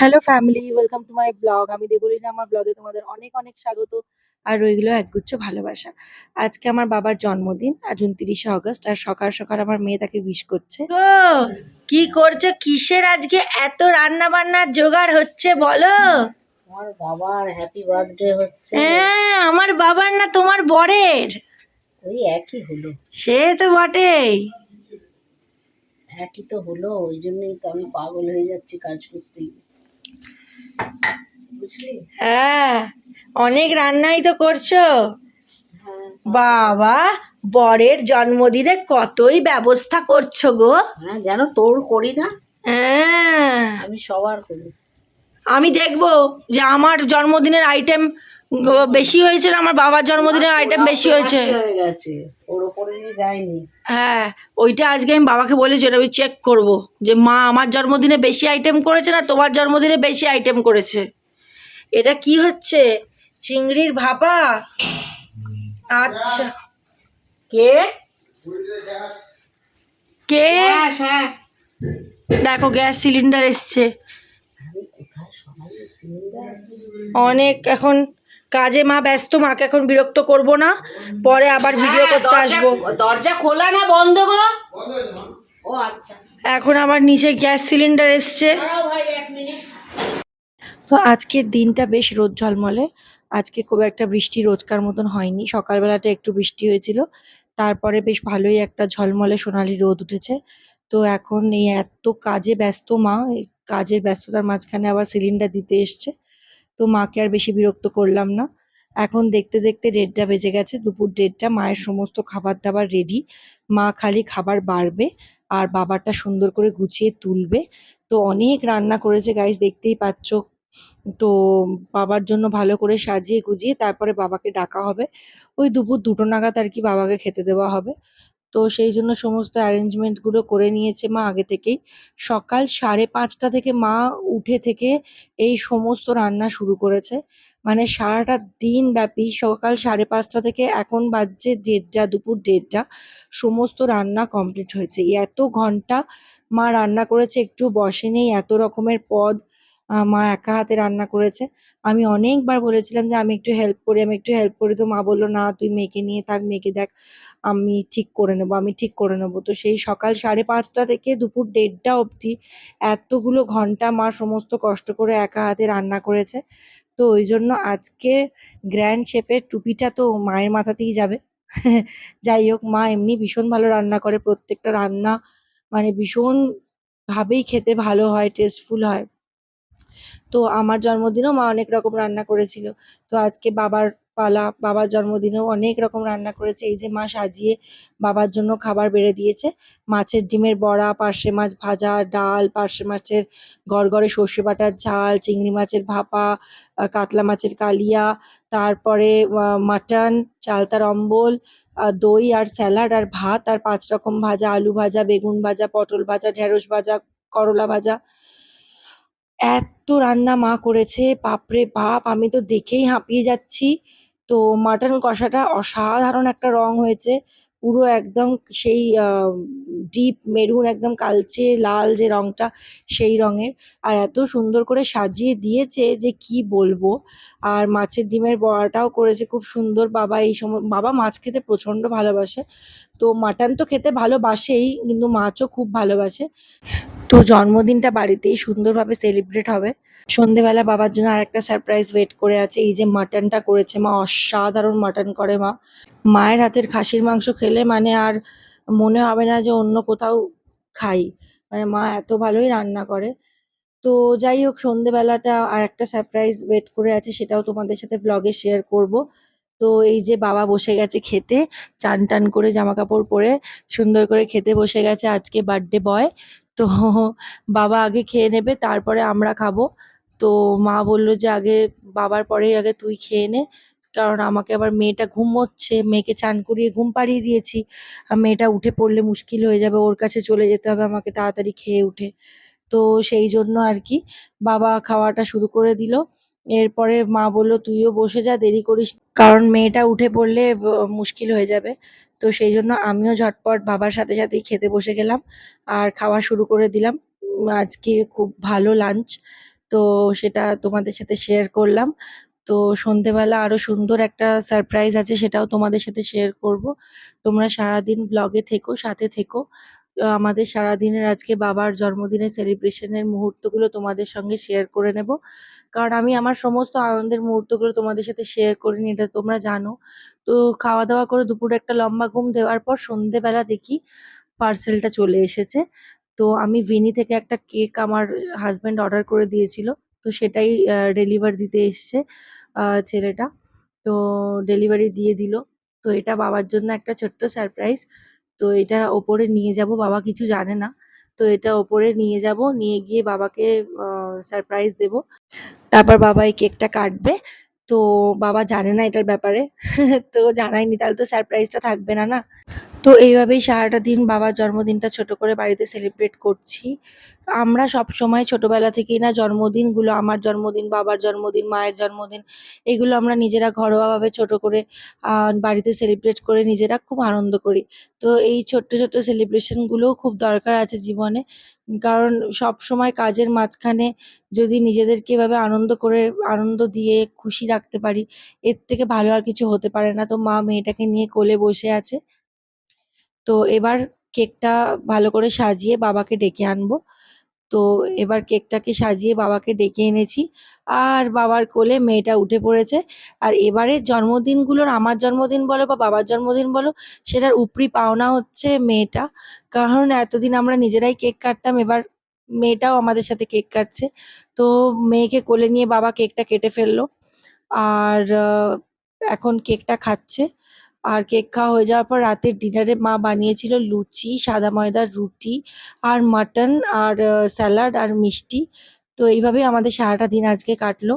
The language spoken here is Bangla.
Hello family welcome to my blog আমি দেবলিনা। আমার ব্লগে তোমাদের অনেক অনেক স্বাগত। আর রইল একগুচ্ছ ভালোবাসা। আজকে আমার বাবার জন্মদিন আজ উনত্রিশে অগস্ট আর সকাল সকাল আমার মেয়ে তাকে উইশ করছে। কি করছ? কিসের আজকে এত রান্না বান্নার জোগাড় হচ্ছে বলো? আমার বাবার হ্যাপি বার্থডে হচ্ছে। হ্যাঁ আমার বাবার না তোমার বরের। ওই একই হলো। সে তো বটেই। একই তো হলো ওই জন্যই তো আমি পাগল হয়ে যাচ্ছি কাজ করতে। গিয়ে। হ্যাঁ অনেক রান্নাই তো করছ। বাবা বরের জন্মদিনে কতই ব্যবস্থা করছ গো। হ্যাঁ যেন তোর করি না হ্যাঁ। আমি সবার করি। আমি দেখব যে আমার জন্মদিনের আইটেম বেশি হয়েছে না আমার বাবার জন্মদিনের আইটেম বেশি হয়েছে? হয়ে গেছে ওর ওপরে যায়নি। হ্যাঁ ওইটা আজকে আমি বাবাকে বলেছি ওটা আমি চেক করব। যে মা আমার জন্মদিনে বেশি আইটেম করেছে না তোমার জন্মদিনে বেশি আইটেম করেছে? এটা কি হচ্ছে? চিংড়ির ভাপা? আচ্ছা। কে? কে? হ্যাঁ দেখো গ্যাস সিলিন্ডার এসছে। অনেক এখন কাজে মা ব্যস্ত মাকে এখন বিরক্ত করব না। পরে আবার ভিডিও করতে আসব। দরজা খোলা না বন্ধ গো? ও আচ্ছা। এখন আবার নিচে গ্যাস সিলিন্ডার এসছে। তো আজকের দিনটা বেশ রোদ ঝলমলে। আজকে খুব একটা বৃষ্টি রোজকার মতন হয়নি। সকালবেলাটা একটু বৃষ্টি হয়েছিল। তারপরে বেশ ভালোই একটা ঝলমলে সোনালি রোদ উঠেছে। তো এখন এই এত কাজে ব্যস্ত মা কাজের ব্যস্ততার মাঝখানে আবার সিলিন্ডার দিতে এসছে। তো মাকে আর বেশি বিরক্ত করলাম না। এখন দেখতে দেখতে দেড়টা বেজে গেছে। দুপুর দেড়টা মায়ের সমস্ত খাবার দাবার রেডি মা খালি খাবার বাড়বে আর বাবারটা সুন্দর করে গুছিয়ে তুলবে। তো অনেক রান্না করেছে গাইস দেখতেই পাচ্ছ। তো বাবার জন্য ভালো করে সাজিয়ে গুজিয়ে তারপরে বাবাকে ডাকা হবে। ওই দুপুর দুটো নাগাদ আর কি বাবাকে খেতে দেওয়া হবে। তো সেই জন্য সমস্ত অ্যারেঞ্জমেন্টগুলো করে নিয়েছে মা আগে থেকেই। সকাল সাড়ে পাঁচটা থেকে মা উঠে থেকে এই সমস্ত রান্না শুরু করেছে। মানে সারাটা দিন ব্যাপী সকাল সাড়ে পাঁচটা থেকে এখন বাজছে দেড়টা, দুপুর দেড়টা। সমস্ত রান্না কমপ্লিট হয়েছে। এত ঘণ্টা মা রান্না করেছে, একটু বসেনি, এত রকমের পদ মা একা হাতে রান্না করেছে। আমি অনেকবার বলেছিলাম যে, আমি একটু হেল্প করি, আমি একটু হেল্প করি। তো মা বলল, না, তুই মেয়েকে নিয়ে থাক, মেয়েকে দেখ, আমি ঠিক করে নেব, আমি ঠিক করে নেব। তো সেই সকাল সাড়ে পাঁচটা থেকে দুপুর দেড়টা অবধি এতগুলো ঘণ্টা মা সমস্ত কষ্ট করে একা হাতে রান্না করেছে। তো ওই জন্য আজকে গ্র্যান্ড শেফের টুপিটা তো মায়ের মাথাতেই যাবে। যাই হোক, মা এমনি ভীষণ ভালো রান্না করে, প্রত্যেকটা রান্না মানে ভীষণ ভাবেই খেতে ভালো হয় টেস্টফুল হয়। তো আমার জন্মদিনেও মা অনেক রকম রান্না করেছিল। তো আজকে বাবার পালা, বাবার জন্মদিনেও অনেক রকম রান্না করেছে। এই যে মা সাজিয়ে বাবার জন্য খাবার বেড়ে দিয়েছে। মাছের ডিমের বড়া, পার্শে মাছ ভাজা, ডাল, পার্শে মাছের গড়গড়ে সর্ষে বাটার ঝাল, চিংড়ি মাছের ভাপা কাতলা মাছের কালিয়া, তারপরে মাটন, চালতার অম্বল দই আর স্যালাড আর ভাত, আর পাঁচ রকম ভাজা, আলু ভাজা, বেগুন ভাজা, পটল ভাজা, ঢেঁড়স ভাজা, করলা ভাজা এত রান্না মা করেছে, বাপরে বাপ, আমি তো দেখেই হাঁপিয়ে যাচ্ছি। তো মাটন কষাটা অসাধারণ একটা রং হয়েছে, পুরো একদম সেই ডিপ মেরুন একদম কালচে লাল যে রংটা, সেই রঙের। আর এত সুন্দর করে সাজিয়ে দিয়েছে যে কি বলব। আর মাছের ডিমের বড়াটাও করেছে, খুব সুন্দর বাবা এই সময়, বাবা মাছ খেতে প্রচণ্ড ভালোবাসে। তো মাটন তো খেতে ভালোবাসেই, কিন্তু মাছও খুব ভালোবাসে। তো জন্মদিনটা বাড়িতেই সুন্দরভাবে সেলিব্রেট হবে। সন্ধেবেলা বাবার জন্য আরেকটা সারপ্রাইজ ওয়েট করে আছে, এই যে মাটনটা করেছে মা, অসাধারণ মাটন করে মা। মায়ের হাতের খাসির মাংস খেলে মানে আর মনে হবে না যে অন্য কোথাও খাই। মানে মা এত ভালোই রান্না করে। তো যাই হোক, সন্ধেবেলাটা আর একটা সারপ্রাইজ ওয়েট করে আছে, সেটাও তোমাদের সাথে ব্লগে শেয়ার করব। তো এই যে বাবা বসে গেছে খেতে, চান টান করে জামা কাপড় পরে সুন্দর করে খেতে বসে গেছে আজকে বার্থডে বয় তো বাবা আগে খেয়ে নেবে, তারপরে আমরা খাব। তো মা বলল যে, আগে বাবার পরেই আগে তুই খেয়ে নে। কারণ আমাকে আবার মেয়েটা ঘুমোচ্ছে, মেয়েকে চান করিয়ে ঘুম পাড়িয়ে দিয়েছি। আর মেয়েটা উঠে পড়লে মুশকিল হয়ে যাবে, ওর কাছে চলে যেতে হবে আমাকে, তাড়াতাড়ি খেয়ে উঠে। তো সেই জন্য আর কি, বাবা খাওয়াটা শুরু করে দিল। এরপরে মা বলল, তুইও বসে যা, দেরি করিস কারণ মেয়েটা উঠে পড়লে মুশকিল হয়ে যাবে। তো সেই জন্য আমিও ঝটপট বাবার সাথে সাথেই খেতে বসে গেলাম আর খাওয়া শুরু করে দিলাম। আজকে খুব ভালো লাঞ্চ তো সেটা তোমাদের সাথে শেয়ার করলাম। তো সন্ধেবেলা আরও সুন্দর একটা সারপ্রাইজ আছে, সেটাও তোমাদের সাথে শেয়ার করব। তোমরা সারাদিন ব্লগে থেকো, সাথে থেকো। আমাদের সারাদিনের আজকে বাবার জন্মদিনের সেলিব্রেশনের মুহূর্তগুলো তোমাদের সঙ্গে শেয়ার করে নেব। কারণ আমি আমার সমস্ত আনন্দের মুহূর্তগুলো তোমাদের সাথে শেয়ার করিনি, এটা তোমরা জানো। তো খাওয়া দাওয়া করে দুপুরে একটা লম্বা ঘুম দেওয়ার পর সন্ধেবেলা দেখি পার্সেলটা চলে এসেছে। তো আমি ভিনি থেকে একটা কেক আমার হাজব্যান্ড অর্ডার করে দিয়েছিল, তো সেটাই ডেলিভার দিতে এসছে ছেলেটা। তো ডেলিভারি দিয়ে দিল। তো এটা বাবার জন্য একটা ছোট্ট সারপ্রাইজ তো এটা ওপরে নিয়ে যাব, বাবা কিছু জানে না। তো এটা ওপরে নিয়ে যাব, নিয়ে গিয়ে বাবাকে সারপ্রাইজ দেব। তারপর বাবা এই কেকটা কাটবে। তো বাবা জানে না এটার ব্যাপারে। তো জানাইনি তাহলে তো সারপ্রাইজটা থাকবে না না? তো এইভাবেই সারাটা দিন বাবার জন্মদিনটা ছোট করে বাড়িতে সেলিব্রেট করছি। আমরা সব সময় ছোটবেলা থেকেই না জন্মদিনগুলো, আমার জন্মদিন, বাবার জন্মদিন, মায়ের জন্মদিন, এগুলো আমরা নিজেরা ঘরোয়াভাবে ছোট করে বাড়িতে সেলিব্রেট করে নিজেরা খুব আনন্দ করি। তো এই ছোট্ট ছোট্ট সেলিব্রেশনগুলোও খুব দরকার আছে জীবনে। কারণ সব সময় কাজের মাঝখানে যদি নিজেদেরকে এভাবে আনন্দ করে, আনন্দ দিয়ে খুশি রাখতে পারি, এর থেকে ভালো আর কিছু হতে পারে না। তো মা মেয়েটাকে নিয়ে কোলে বসে আছে। তো এবার কেকটা ভালো করে সাজিয়ে বাবাকে ডেকে আনব। তো এবার কেকটাকে সাজিয়ে বাবাকে ডেকে এনেছি। আর বাবার কোলে মেয়েটা উঠে পড়েছে। আর এবারের জন্মদিনগুলোর আমার জন্মদিন বলো বা বাবার জন্মদিন বলো, সেটার উপরি পাওনা হচ্ছে মেয়েটা। কারণ এতদিন আমরা নিজেরাই কেক কাটতাম, এবার মেয়েটাও আমাদের সাথে কেক কাটছে। তো মেয়েকে কোলে নিয়ে বাবা কেকটা কেটে ফেলল। আর এখন কেকটা খাচ্ছে। আর কেক খাওয়া হয়ে যাওয়ার পর রাতের ডিনারে মা বানিয়েছিল লুচি, সাদা ময়দার রুটি আর মাটন আর স্যালাড আর মিষ্টি। তো এইভাবেই আমাদের সারাটা দিন আজকে কাটলো।